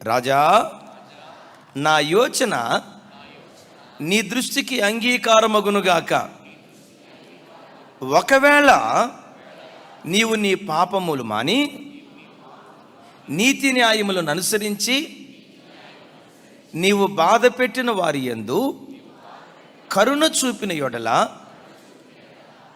రాజా నా యోచన నీ దృష్టికి అంగీకారమగునుగాక ఒకవేళ నీవు నీ పాపములు మాని నీతి న్యాయములను అనుసరించి నీవు బాధ పెట్టిన వారి యందు కరుణ చూపిన యొడల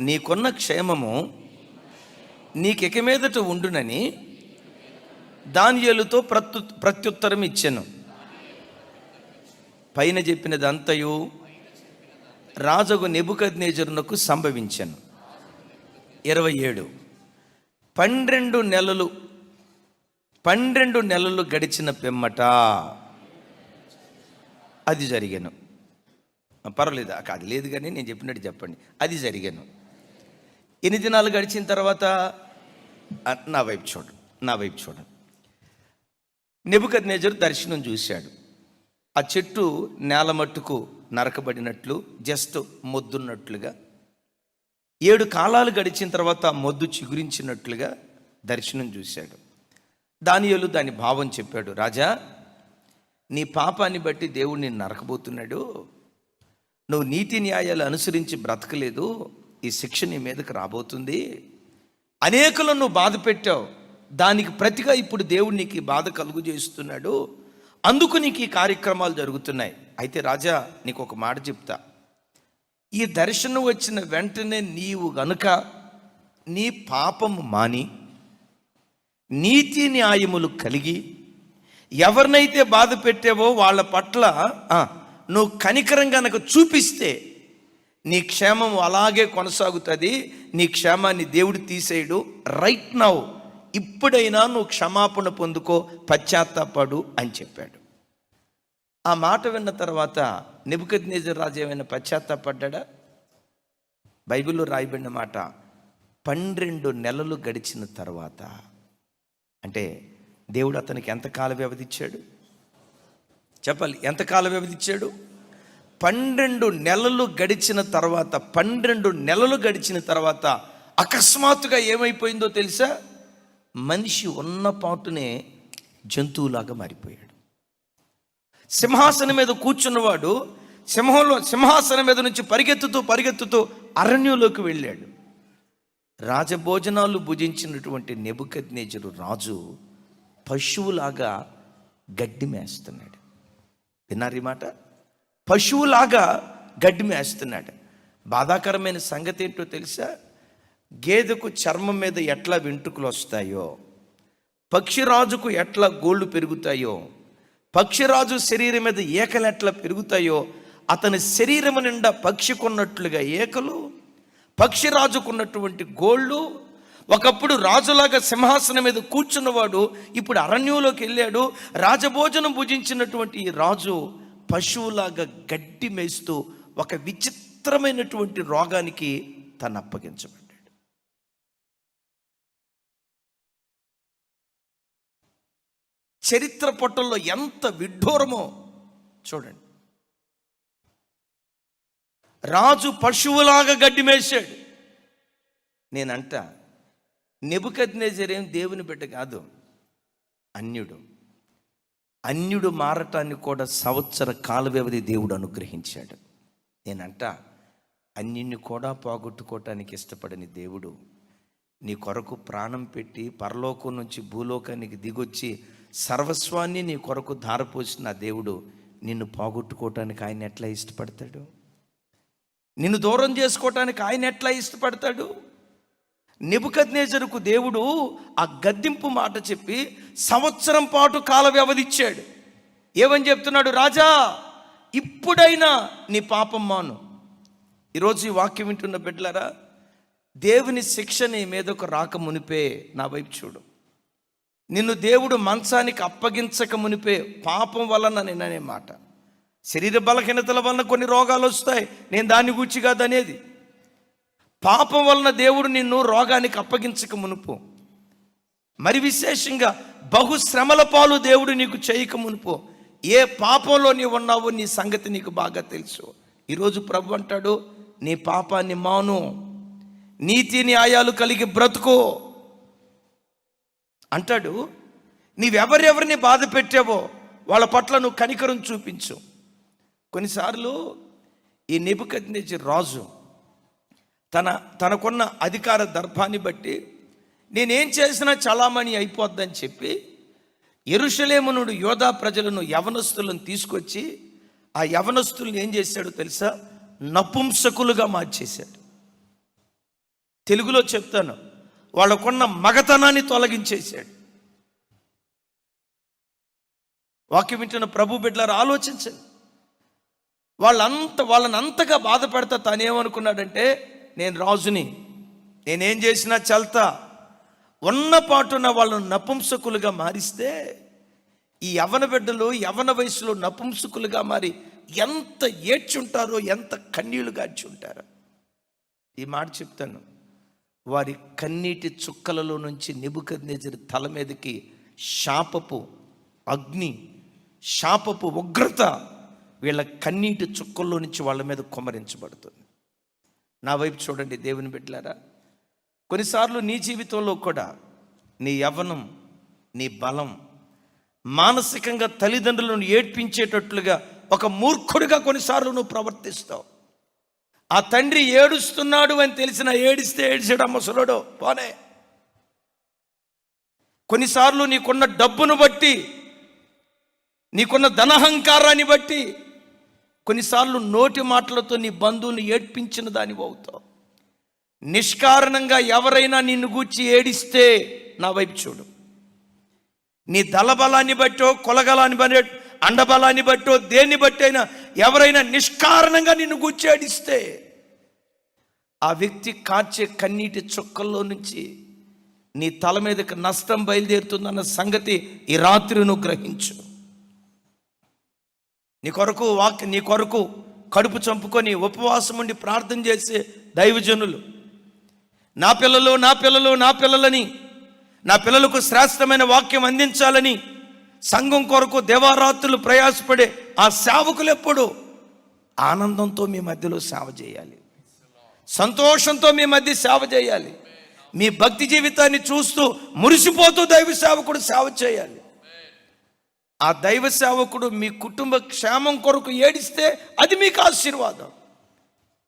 నీకున్న క్షేమము నీకెక మీదట ఉండునని దానియేలుతో ప్రత్యు ప్రత్యుత్తరం ఇచ్చాను. పైన చెప్పినదంతయు రాజగు నెబుకద్నేజరునకు సంభవించాను. ఇరవై ఏడు పన్నెండు నెలలు పన్నెండు నెలలు గడిచిన పిమ్మట అది జరిగాను. పర్వాలేదు అది లేదు కానీ నేను చెప్పినట్టు చెప్పండి. అది జరిగాను. ఎన్ని దినాలు గడిచిన తర్వాత? నా వైపు చూడండి నా వైపు చూడండి నెబుకద్ దర్శనం చూశాడు. ఆ చెట్టు నేల మట్టుకు నరకబడినట్లు జస్ట్ మొద్దున్నట్లుగా ఏడు కాలాలు గడిచిన తర్వాత మొద్దు చిగురించినట్లుగా దర్శనం చూశాడు. దానియలు దాని భావం చెప్పాడు రాజా నీ పాపాన్ని బట్టి దేవుడు నిన్ను నరకబోతున్నాడు. నువ్వు నీతి న్యాయాలు అనుసరించి బ్రతకలేదు. ఈ శిక్ష నీ మీదకి రాబోతుంది. అనేకులను నువ్వు బాధ పెట్టావు దానికి ప్రతిగా ఇప్పుడు దేవుడు నీకు బాధ కలుగు చేస్తున్నాడు. అందుకు నీకు ఈ కార్యక్రమాలు జరుగుతున్నాయి. అయితే రాజా నీకు ఒక మాట చెప్తా. ఈ దర్శనం వచ్చిన వెంటనే నీవు గనుక నీ పాపము మాని నీతి న్యాయములు కలిగి ఎవరినైతే బాధ పెట్టావో వాళ్ళ పట్ల నువ్వు కనికరం కనుక చూపిస్తే నీ క్షేమం అలాగే కొనసాగుతుంది. నీ క్షేమాన్ని దేవుడు తీసేయడు. రైట్ నౌ ఇప్పుడైనా నువ్వు క్షమాపణ పొందుకో పశ్చాత్తాపడు అని చెప్పాడు. ఆ మాట విన్న తర్వాత నిబుకద్నేజర్ రాజు ఏమైనా పశ్చాత్తాపడ్డా బైబిల్లో రాయబడిన మాట పన్నెండు నెలలు గడిచిన తర్వాత అంటే దేవుడు అతనికి ఎంతకాల వ్యవధి ఇచ్చాడు చెప్పాలి ఎంతకాల వ్యవధి ఇచ్చాడు పన్నెండు నెలలు గడిచిన తర్వాత పన్నెండు నెలలు గడిచిన తర్వాత అకస్మాత్తుగా ఏమైపోయిందో తెలుసా? మనిషి ఉన్న పాటునే జంతువులాగా మారిపోయాడు. సింహాసనం మీద కూర్చున్నవాడు సింహంలో సింహాసనం మీద నుంచి పరిగెత్తుతూ పరిగెత్తుతూ అరణ్యంలోకి వెళ్ళాడు. రాజభోజనాలు భుజించినటువంటి నెబుకజ్నేజరు రాజు పశువులాగా గడ్డి మేస్తున్నాడు. విన్నారు ఈ మాట? పశువులాగా గడ్డి మేస్తున్నాడు. బాధాకరమైన సంగతి ఏంటో తెలుసా? గేదెకు చర్మం మీద ఎట్లా వెంట్రుకలు వస్తాయో పక్షిరాజుకు ఎట్లా గోళ్ళు పెరుగుతాయో పక్షిరాజు శరీరం మీద ఏకలు ఎట్లా పెరుగుతాయో అతని శరీరము నిండా పక్షికున్నట్లుగా ఏకలు పక్షిరాజుకున్నటువంటి గోళ్ళు ఒకప్పుడు రాజులాగా సింహాసనం మీద కూర్చున్నవాడు ఇప్పుడు అరణ్యంలోకి వెళ్ళాడు. రాజభోజనం భుజించినటువంటి ఈ రాజు పశువులాగా గడ్డి మేస్తూ ఒక విచిత్రమైనటువంటి రోగానికి తను అప్పగించబడ్డాడు. చరిత్ర పొట్టల్లో ఎంత విడ్డూరమో చూడండి. రాజు పశువులాగా గడ్డి మేసాడు నేనంట నెబుకద్నేజరేం దేవుని బిడ్డ కాదు అన్యుడు. అన్యుడు మారటాన్ని కూడా సంవత్సర కాల వ్యవధి దేవుడు అనుగ్రహించాడు. నేనంట అన్యుని కూడా పోగొట్టుకోవటానికి ఇష్టపడని దేవుడు నీ కొరకు ప్రాణం పెట్టి పరలోకం నుంచి భూలోకానికి దిగొచ్చి సర్వస్వాన్ని నీ కొరకు ధారపోసిన దేవుడు నిన్ను పోగొట్టుకోవటానికి ఆయన ఎట్లా ఇష్టపడతాడు? నిన్ను దూరం చేసుకోవటానికి ఆయన ఎట్లా ఇష్టపడతాడు? నిబుకద్నేజరుకు దేవుడు ఆ గద్దింపు మాట చెప్పి సంవత్సరం పాటు కాల వ్యవధి ఇచ్చాడు ఏమని చెప్తున్నాడు? రాజా ఇప్పుడైనా నీ పాపం మాను. ఈరోజు ఈ వాక్యం వింటున్న బిడ్డలారా దేవుని శిక్ష నీ మీదకు రాక మునిపే నా వైపు చూడు. నిన్ను దేవుడు మంచానికి అప్పగించక మునిపే పాపం వలన నిన్ననే మాట. శరీర బలహీనతల వలన కొన్ని రోగాలు వస్తాయి. నేను దాన్ని గూర్చి కాదనేది పాపం వలన దేవుడు నిన్ను రోగానికి అప్పగించక మునుపు. మరి విశేషంగా బహుశ్రమల పాలు దేవుడు నీకు చేయక మునుపు. ఏ పాపంలో నీవు ఉన్నావో నీ సంగతి నీకు బాగా తెలుసు. ఈరోజు ప్రభు అంటాడు నీ పాపాన్ని మాను. నీతి న్యాయాలు కలిగి బ్రతుకో. అంటాడు నీవెవరెవరిని బాధ పెట్టావో వాళ్ళ పట్ల నువ్వు కనికరం చూపించు. కొన్నిసార్లు ఈ నెబుకద్నేజీ రాజు తన తనకున్న అధికార దర్భాన్ని బట్టి నేనేం చేసినా చలామణి అయిపోద్దని చెప్పి ఎరుషలేమునుడు యోధా ప్రజలను యవనస్తులను తీసుకొచ్చి ఆ యవనస్తులను ఏం చేశాడో తెలుసా? నపుంసకులుగా మార్చేశాడు. తెలుగులో చెప్తాను వాళ్ళకున్న మగతనాన్ని తొలగించేశాడు. వాక్యం వింటున్న ప్రభు బిడ్డలారు ఆలోచించండి. వాళ్ళంత వాళ్ళని అంతగా బాధపడతా తానేమనుకున్నాడంటే నేను రాజుని నేనేం చేసినా చల్తా. ఉన్న పాటున వాళ్ళను నపుంసకులుగా మారిస్తే ఈ యవన బిడ్డలు యవన వయసులో నపుంసకులుగా మారి ఎంత ఏడ్చుంటారో ఎంత కన్నీళ్ళు గార్చి ఉంటారో ఈ మాట చెప్తాను. వారి కన్నీటి చుక్కలలో నుంచి నిబుకద్నేజరి తల మీదకి శాపపు అగ్ని శాపపు ఉగ్రత వీళ్ళ కన్నీటి చుక్కల్లో నుంచి వాళ్ళ మీద కుమరించబడుతుంది నా వైపు చూడండి దేవుని బిడ్డలారా. కొన్నిసార్లు నీ జీవితంలో కూడా నీ యవ్వనం నీ బలం మానసికంగా తల్లిదండ్రులను ఏడ్పించేటట్లుగా ఒక మూర్ఖుడిగా కొన్నిసార్లు నువ్వు ప్రవర్తిస్తావు. ఆ తండ్రి ఏడుస్తున్నాడు అని తెలిసిన ఏడిస్తే ఏడిచాడు ముసలోడు పోనే. కొన్నిసార్లు నీకున్న డబ్బును బట్టి నీకున్న ధనహంకారాన్ని బట్టి కొన్నిసార్లు నోటి మాటలతో నీ బంధువుని ఏడ్పించిన దాని అవుతావు నిష్కారణంగా ఎవరైనా నిన్ను గూర్చి ఏడిస్తే నా వైపు చూడు. నీ దళబలాన్ని బట్టో కొలగలాన్ని బట్టి అండబలాన్ని బట్టో దేన్ని బట్టి అయినా ఎవరైనా నిష్కారణంగా నిన్ను గుచ్చాడిస్తే ఆ వ్యక్తి కాచే కన్నీటి చుక్కల్లో నుంచి నీ తల మీదకి నష్టం బయలుదేరుతుందన్న సంగతి ఈ రాత్రి నువ్వు గ్రహించు. నీ కొరకు వాక్ నీ కొరకు కడుపు చంపుకొని ఉపవాసం ఉండి ప్రార్థన చేసే దైవజనులు. నా పిల్లలు నా పిల్లలు నా పిల్లలని నా పిల్లలకు శ్రేష్టమైన వాక్యం అందించాలని సంఘం కొరకు దేవారాత్రులు ప్రయాసపడే ఆ సేవకులు ఎప్పుడు? ఆనందంతో మీ మధ్యలో సేవ చేయాలి. సంతోషంతో మీ మధ్య సేవ చేయాలి. మీ భక్తి జీవితాన్ని చూస్తూ మురిసిపోతూ దైవ సేవకుడు సేవ చేయాలి. ఆ దైవ సేవకుడు మీ కుటుంబ క్షేమం కొరకు ఏడిస్తే అది మీకు ఆశీర్వాదం.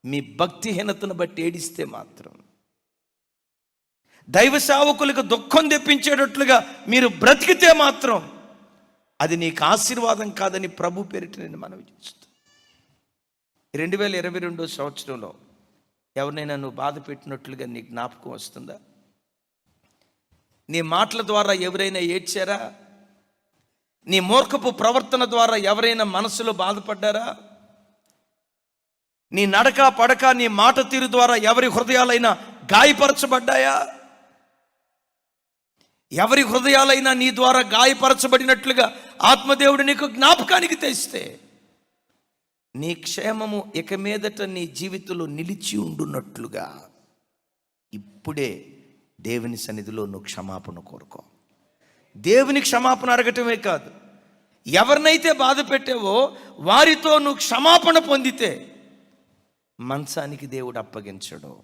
మీ భక్తిహీనతను బట్టి ఏడిస్తే మాత్రం. దైవ సేవకులకు దుఃఖం తెప్పించేటట్లుగా మీరు బ్రతికితే మాత్రం అది నీకు ఆశీర్వాదం కాదని ప్రభు పేరిట నేను మనవి చేస్తాను రెండు వేల ఇరవై రెండో సంవత్సరంలో ఎవరినైనా నువ్వు బాధ పెట్టినట్లుగా నీ జ్ఞాపకం వస్తుందా? నీ మాటల ద్వారా ఎవరైనా ఏడ్చారా? నీ మూర్ఖపు ప్రవర్తన ద్వారా ఎవరైనా మనసులో బాధపడ్డారా? నీ నడక పడక నీ మాట తీరు ద్వారా ఎవరి హృదయాలైనా గాయపరచబడ్డాయా? ఎవరి హృదయాలైనా నీ ద్వారా గాయపరచబడినట్లుగా ఆత్మదేవుడు నీకు జ్ఞాపకానికి తెస్తే నీ క్షేమము ఇక మీదట నీ జీవితంలో నిలిచి ఉండున్నట్లుగా ఇప్పుడే దేవుని సన్నిధిలో నువ్వు క్షమాపణ కోరుకో. దేవుని క్షమాపణ అడగటమే కాదు ఎవరినైతే బాధ పెట్టావో వారితో నువ్వు క్షమాపణ పొందితే మంచానికి దేవుడు అప్పగించడు.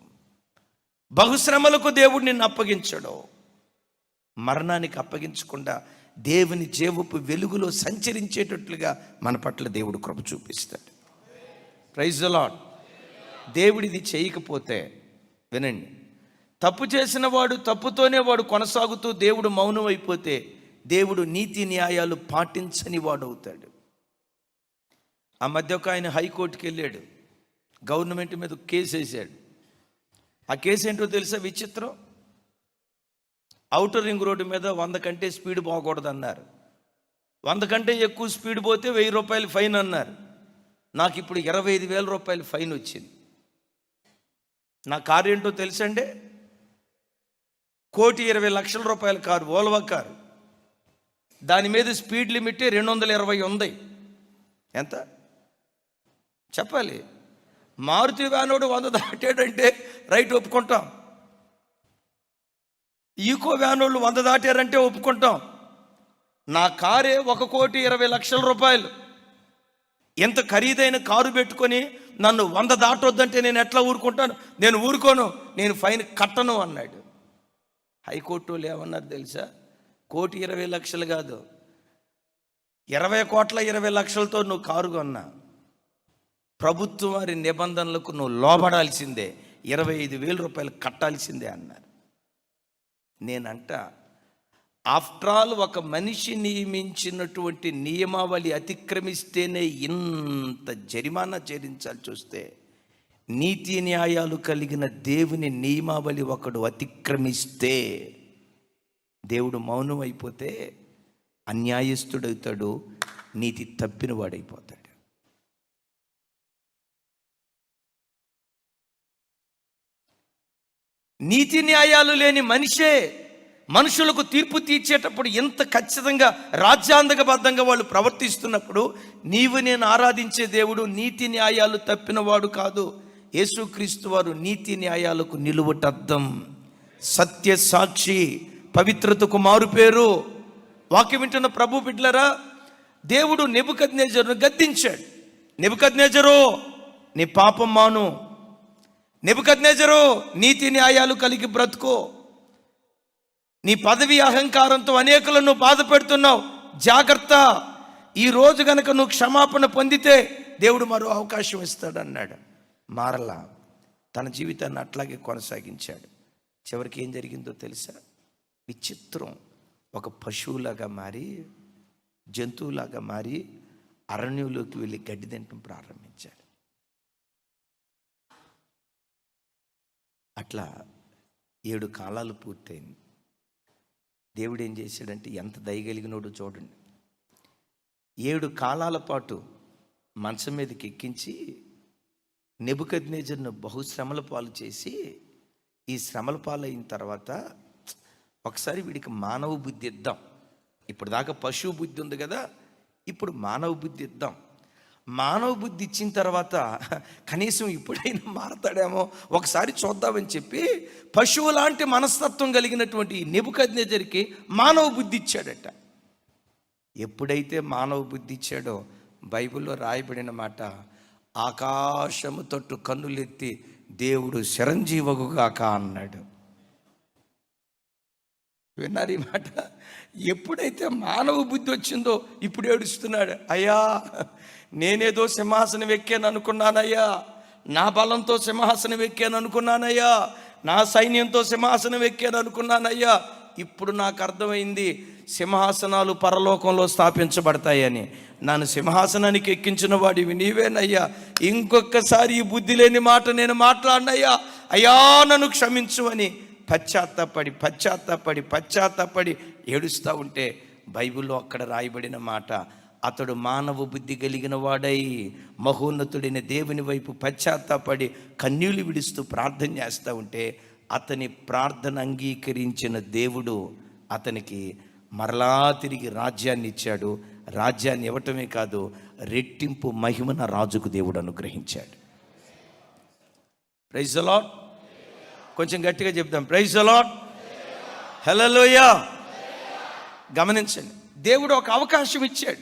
బహుశ్రమలకు దేవుడు నిన్ను అప్పగించడు. మరణానికి అప్పగించకుండా దేవుని జీవపు వెలుగులో సంచరించేటట్లుగా మన పట్ల దేవుడు కృప చూపిస్తాడు. ప్రైజ్ అలాడ్ దేవుడిది చేయకపోతే వినండి. తప్పు చేసిన వాడు తప్పుతోనే వాడు కొనసాగుతూ దేవుడు మౌనం అయిపోతే దేవుడు నీతి న్యాయాలు పాటించని వాడు అవుతాడు ఆ మధ్య ఒక ఆయన హైకోర్టుకి వెళ్ళాడు. గవర్నమెంట్ మీద కేసు వేసాడు ఆ కేసు ఏంటో తెలుసా విచిత్రం? అవుటర్ రింగ్ రోడ్డు మీద వంద కంటే స్పీడ్ పోకూడదు అన్నారు వంద కంటే ఎక్కువ స్పీడ్ పోతే వెయ్యి రూపాయలు ఫైన్ అన్నారు. నాకు ఇప్పుడు ఇరవై ఐదు వేల రూపాయలు ఫైన్ వచ్చింది. నా కారు ఏంటో తెలుసండి? కోటి ఇరవై లక్షల రూపాయల కారు ఓల్వా కారు. దాని మీద స్పీడ్ లిమిట్ రెండు వందల ఇరవై ఉంది. ఎంత? చెప్పాలి. మారుతి వ్యానోడు వంద దాటాడంటే రైట్ ఒప్పుకుంటాం. ఈకో వ్యాన్ వాళ్ళు వంద దాటారంటే ఒప్పుకుంటాం. నా కారే ఒక కోటి ఇరవై లక్షల రూపాయలు. ఎంత ఖరీదైన కారు పెట్టుకొని నన్ను వంద దాటొద్దంటే నేను ఎట్లా ఊరుకుంటాను? నేను ఊరుకోను నేను ఫైన్ కట్టను అన్నాడు. హైకోర్టు వాళ్ళు ఏమన్నారు తెలుసా? కోటి ఇరవై లక్షలు కాదు. ఇరవై కోట్ల ఇరవై లక్షలతో నువ్వు కారు కొన్నా. ప్రభుత్వం వారి నిబంధనలకు నువ్వు లోబడాల్సిందే. ఇరవై ఐదు వేల రూపాయలు కట్టాల్సిందే అన్నారు. నేనంట ఆఫ్టర్ ఆల్ ఒక మనిషి నియమించినటువంటి నియమావళి అతిక్రమిస్తేనే ఇంత జరిమానా చెల్లించాల్సి వస్తే నీతి న్యాయాలు కలిగిన దేవుని నియమావళి ఒకడు అతిక్రమిస్తే దేవుడు మౌనం అయిపోతే అన్యాయస్తుడవుతాడు నీతి తప్పిన వాడైపోతాడు నీతి న్యాయాలు లేని మనిషే మనుషులకు తీర్పు తీర్చేటప్పుడు ఎంత ఖచ్చితంగా రాజ్యాంగబద్ధంగా వాళ్ళు ప్రవర్తిస్తున్నప్పుడు నీవు నేను ఆరాధించే దేవుడు నీతి న్యాయాలు తప్పినవాడు కాదు. యేసుక్రీస్తు వారు నీతి న్యాయాలకు నిలువటద్దం సత్య సాక్షి పవిత్రతకు మారు పేరు. వాక్యం వింటున్న ప్రభు బిడ్లరా దేవుడు నెబుకద్నేజరును గద్దించాడు. నెబుకద్నేజరు నీ పాపం మాను. నెబుకద్నేజరు నీతి న్యాయాలు కలిగి బ్రతుకో. నీ పదవి అహంకారంతో అనేకులను బాధ పెడుతున్నావు. జాగ్రత్త. ఈ రోజు గనక నువ్వు క్షమాపణ పొందితే దేవుడు మరో అవకాశం ఇస్తాడు అన్నాడు మారలా తన జీవితాన్ని అట్లాగే కొనసాగించాడు. చివరికి ఏం జరిగిందో తెలుసా? విచిత్రం. ఒక పశువులాగా మారి జంతువులాగా మారి అరణ్యంలోకి వెళ్ళి గడ్డి తినటం ప్రారంభించాడు. అట్లా ఏడు కాలాలు పూర్తయింది దేవుడు ఏం చేశాడంటే ఎంత దయగలిగినోడు చూడండి. ఏడు కాలాల పాటు మంచం మీదకి ఎక్కించి నెబుకద్నేజర్ను బహుశ్రమల పాలు చేసి ఈ శ్రమల పాలైన తర్వాత ఒకసారి వీడికి మానవ బుద్ధి ఇద్దాం. ఇప్పుడు దాకా పశువు బుద్ధి ఉంది కదా ఇప్పుడు మానవ బుద్ధి ఇద్దాం. మానవ బుద్ధి ఇచ్చిన తర్వాత కనీసం ఇప్పుడైనా మారతాడేమో ఒకసారి చూద్దామని చెప్పి పశువు లాంటి మనస్తత్వం కలిగినటువంటి నెబుకద్నేజరికి మానవ బుద్ధి ఇచ్చాడట. ఎప్పుడైతే మానవ బుద్ధి ఇచ్చాడో బైబిల్లో రాయబడిన మాట ఆకాశము తట్టు కన్నులెత్తి దేవుడు చిరంజీవగుగాక అన్నాడు. విన్నారు ఈ మాట? ఎప్పుడైతే మానవ బుద్ధి వచ్చిందో ఇప్పుడు ఏడుస్తున్నాడు అయ్యా నేనేదో సింహాసనం ఎక్కాను అనుకున్నానయ్యా. నా బలంతో సింహాసనం ఎక్కాను అనుకున్నానయ్యా. నా సైన్యంతో సింహాసనం ఎక్కాను అనుకున్నానయ్యా. ఇప్పుడు నాకు అర్థమైంది సింహాసనాలు పరలోకంలో స్థాపించబడతాయని. నన్ను సింహాసనానికి ఎక్కించిన వాడివి నీవేనయ్యా. ఇంకొకసారి ఈ బుద్ధి లేని మాట నేను మాట్లాడినయ్యా. అయ్యా నన్ను క్షమించు అని పశ్చాత్తాపడి పశ్చాత్తాపడి పశ్చాత్తాపడి ఏడుస్తూ ఉంటే బైబిల్లో అక్కడ రాయబడిన మాట అతడు మానవ బుద్ధి కలిగిన వాడై మహోన్నతుడైన దేవుని వైపు పశ్చాత్తాపడి కన్నీళ్ళు విడుస్తూ ప్రార్థన చేస్తూ ఉంటే అతని ప్రార్థన అంగీకరించిన దేవుడు అతనికి మరలా తిరిగి రాజ్యాన్ని ఇచ్చాడు. రాజ్యాన్ని ఇవ్వటమే కాదు రెట్టింపు మహిమన రాజుకు దేవుడు అనుగ్రహించాడు. ప్రైజ్ అలాట్ కొంచెం గట్టిగా చెప్దాం. ప్రైజ్ అలాట్ హలోయా గమనించండి. దేవుడు ఒక అవకాశం ఇచ్చాడు.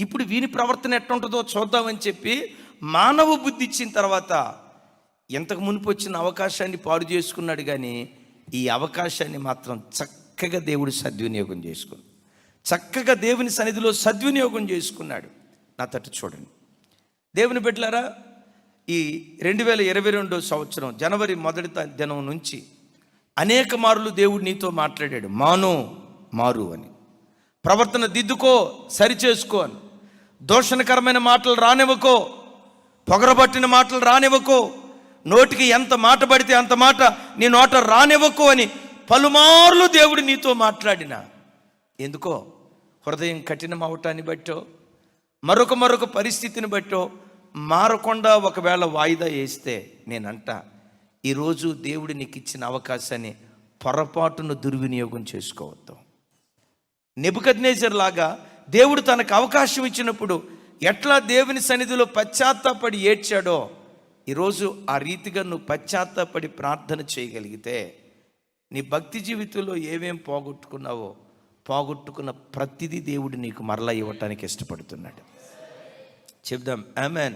ఇప్పుడు వీని ప్రవర్తన ఎట్టుంటుందో చూద్దామని చెప్పి మానవ బుద్ధి ఇచ్చిన తర్వాత ఎంతకు మునుపు వచ్చిన అవకాశాన్ని పాడు చేసుకున్నాడు కానీ ఈ అవకాశాన్ని మాత్రం చక్కగా దేవుడు సద్వినియోగం చేసుకున్నాడు. చక్కగా దేవుని సన్నిధిలో సద్వినియోగం చేసుకున్నాడు. నా తట్టు చూడండి. దేవుని బిడ్డలారా ఈ రెండు వేల ఇరవై రెండో సంవత్సరం జనవరి మొదటి దినం నుంచి అనేక మార్లు దేవుడు నీతో మాట్లాడాడు. మాను మారు అని. ప్రవర్తన దిద్దుకో సరిచేసుకో అని. దోషణకరమైన మాటలు రానివ్వకో పొగరబట్టిన మాటలు రానివ్వకో నోటికి ఎంత మాట పడితే అంత మాట నీ నోట రానివ్వకో అని పలుమార్లు దేవుడు నీతో మాట్లాడిన. ఎందుకో? హృదయం కఠినం అవటాన్ని బట్టో మరొక మరొక పరిస్థితిని బట్టో మారకుండా ఒకవేళ వాయిదా వేస్తే నేనంట ఈరోజు దేవుడు నీకు ఇచ్చిన అవకాశాన్ని పొరపాటును దుర్వినియోగం చేసుకోవద్దు. నెబుకద్నేజర్ లాగా దేవుడు తనకు అవకాశం ఇచ్చినప్పుడు ఎట్లా దేవుని సన్నిధిలో పశ్చాత్తాపడి ఏడ్చాడో ఈరోజు ఆ రీతిగా నువ్వు పశ్చాత్తాపడి ప్రార్థన చేయగలిగితే నీ భక్తి జీవితంలో ఏమేం పోగొట్టుకున్నావో పోగొట్టుకున్న ప్రతిదీ దేవుడు నీకు మరలా ఇవ్వటానికి ఇష్టపడుతున్నాడు. చెప్దాం. ఆమెన్.